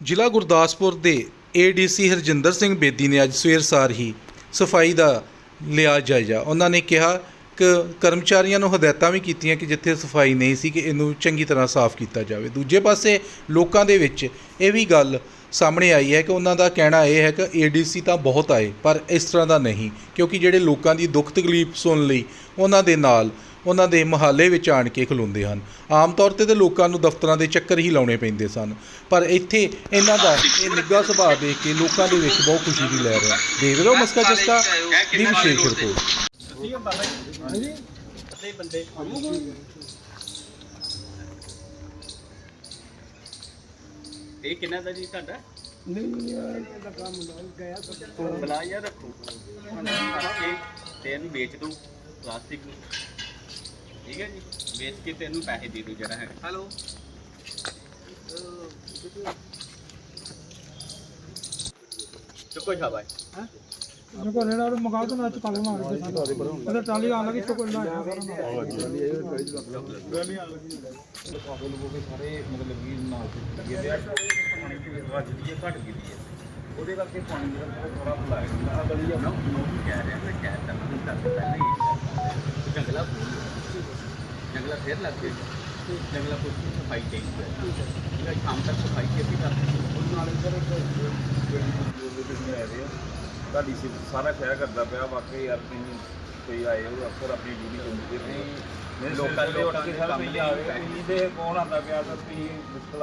ਜ਼ਿਲ੍ਹਾ ਗੁਰਦਾਸਪੁਰ ਦੇ ਏਡੀਸੀ ਹਰਜਿੰਦਰ ਸਿੰਘ ਬੇਦੀ ਨੇ ਅੱਜ ਸਵੇਰ ਸਾਰ ਹੀ ਸਫ਼ਾਈ ਦਾ ਲਿਆ ਜਾਇਜ਼ਾ। ਉਹਨਾਂ ਨੇ ਕਿਹਾ ਕਿ ਕਰਮਚਾਰੀਆਂ ਨੂੰ ਹਦਾਇਤਾਂ ਵੀ ਕੀਤੀਆਂ ਕਿ ਜਿੱਥੇ ਸਫ਼ਾਈ ਨਹੀਂ ਸੀ ਕਿ ਇਹਨੂੰ ਚੰਗੀ ਤਰ੍ਹਾਂ ਸਾਫ਼ ਕੀਤਾ ਜਾਵੇ। ਦੂਜੇ ਪਾਸੇ ਲੋਕਾਂ ਦੇ ਵਿੱਚ ਇਹ ਵੀ ਗੱਲ ਸਾਹਮਣੇ ਆਈ ਹੈ ਕਿ ਉਹਨਾਂ ਦਾ ਕਹਿਣਾ ਇਹ ਹੈ ਕਿ ਏਡੀਸੀ ਤਾਂ ਬਹੁਤ ਆਏ, ਪਰ ਇਸ ਤਰ੍ਹਾਂ ਦਾ ਨਹੀਂ, ਕਿਉਂਕਿ ਜਿਹੜੇ ਲੋਕਾਂ ਦੀ ਦੁੱਖ ਤਕਲੀਫ ਸੁਣ ਲਈ ਉਹਨਾਂ ਦੇ ਨਾਲ ਉਹਨਾਂ ਦੇ ਮਹੱਲੇ ਵਿੱਚ ਆਣ ਕੇ ਖਲੋਂਦੇ ਹਨ। ਆਮ ਤੌਰ ਤੇ ਤਾਂ ਲੋਕਾਂ ਨੂੰ ਦਫ਼ਤਰਾਂ ਦੇ ਚੱਕਰ ਹੀ ਲਾਉਣੇ ਪੈਂਦੇ ਸਨ। ਪਰ ਇੱਥੇ ਇਹਨਾਂ ਦਾ ਇਹ ਨਿੱਘਾ ਸੁਭਾਅ ਦੇਖ ਕੇ ਲੋਕਾਂ ਦੇ ਵਿੱਚ ਬਹੁਤ ਖੁਸ਼ੀ ਦੀ ਲਹਿਰ ਹੈ ਦੇਖ ਰਹੇ ਹੋ ਮਸਕਾ ਜਸਕਾ ਦੀ ਵਿਸ਼ੇਸ਼ ਰਿਪੋਰਟ। ਇਹ ਕਿੰਨਾ ਦਾ ਜੀ ਤੁਹਾਡਾ? ਨਹੀਂ ਯਾਰ ਇਹਦਾ ਕੰਮ ਹੁੰਦਾ ਗਿਆ ਤਾਂ ਬਲਾ ਯਾਰ ਰੱਖੋ। ਤੇ ਇਹਨੂੰ ਵੇਚ ਦੋ ਪਲਾਸਟਿਕ ਨੂੰ। ਠੀਕ ਹੈ ਜੀ। ਵੇਚ ਕੇ ਤੈਨੂੰ ਪੈਸੇ ਦੇ ਦੋ ਜਿਹੜਾ ਹੈ ਹੈਲੋ। ਚੁੱਕੋ ਸ਼ਾਬਾਸ਼ ਜੋ ਕੋ ਰੇੜਾ ਨੂੰ ਮਗਾ ਦੋ ਨਾ ਚ ਕੱਲ ਮਾਰ ਕੇ ਇਹਦਾ ਟਾਲੀ ਆ ਲੱਗੀ ਚੋ ਕੋਈ ਨਾ ਉਹਦੇ ਕਰਕੇ ਪਾਣੀ ਜਿਹੜਾ ਥੋੜਾ ਬੁਲਾਇਆ ਗਿਆ ਆ ਆ ਨਾ ਉਹ ਕਹਿ ਰਿਹਾ ਮੈਂ ਕਹਿ ਤਾ ਮੈਂ ਕਰ ਪਹਿਲਾਂ ਹੀ। ਜੰਗਲਾ ਜੰਗਲਾ ਫੇਰ ਲੱਗ ਗਿਆ ਜੰਗਲਾ ਕੁਝ ਸਫ਼ਾਈ ਚਾਹੀਦੀ ਹੈ। ਜਿਹੜਾ ਸ਼ਾਮ ਤੱਕ ਸਫ਼ਾਈ ਕੀਤੀ ਕਰ ਉਸ ਨਾਲ ਤੁਸੀਂ ਆ ਤੁਹਾਡੀ ਸਿਫਤ ਸਾਰਾ ਸ਼ਹਿਰ ਕਰਦਾ ਪਿਆ ਵਾਕਈ ਯਾਰ ਤੁਸੀਂ ਕੋਈ ਆਏ ਹੋ ਅਫਸਰ ਆਪਣੀ ਡਿਊਟੀ ਕਰਦੇ ਨਹੀਂ ਲੋਕਾਂ- ਦੇ ਲੋਕਾਂ ਦੇ ਕੰਮ ਕੰਮ ਲਈ ਆਵੇ ਇੰਨੀ ਦੇ ਕੌਣ ਆਉਂਦਾ ਪਿਆ ਤਾਂ ਤੁਸੀਂ ਮੁਸ਼ਕਲ